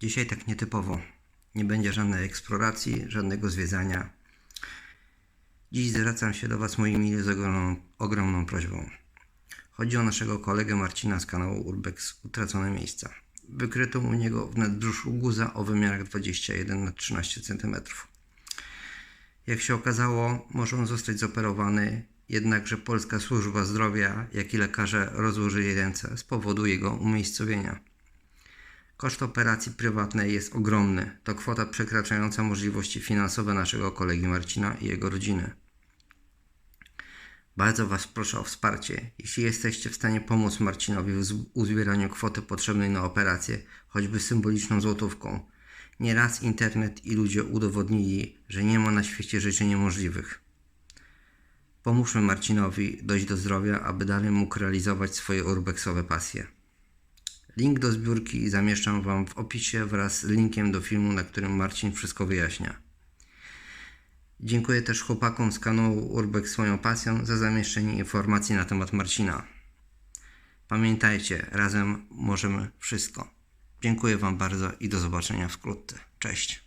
Dzisiaj tak nietypowo. Nie będzie żadnej eksploracji, żadnego zwiedzania. Dziś zwracam się do Was, moi mili, z ogromną, ogromną prośbą. Chodzi o naszego kolegę Marcina z kanału Urbex Utracone Miejsca. Wykryto u niego w nadbrzuszu guza o wymiarach 21 na 13 cm. Jak się okazało, może on zostać zoperowany, jednakże polska służba zdrowia, jak i lekarze rozłożyli ręce z powodu jego umiejscowienia. Koszt operacji prywatnej jest ogromny. To kwota przekraczająca możliwości finansowe naszego kolegi Marcina i jego rodziny. Bardzo Was proszę o wsparcie. Jeśli jesteście w stanie pomóc Marcinowi w uzbieraniu kwoty potrzebnej na operację, choćby symboliczną złotówką, nieraz internet i ludzie udowodnili, że nie ma na świecie rzeczy niemożliwych. Pomóżmy Marcinowi dojść do zdrowia, aby dalej mógł realizować swoje urbexowe pasje. Link do zbiórki zamieszczam Wam w opisie wraz z linkiem do filmu, na którym Marcin wszystko wyjaśnia. Dziękuję też chłopakom z kanału Urbex swoją pasją za zamieszczenie informacji na temat Marcina. Pamiętajcie, razem możemy wszystko. Dziękuję Wam bardzo i do zobaczenia wkrótce. Cześć.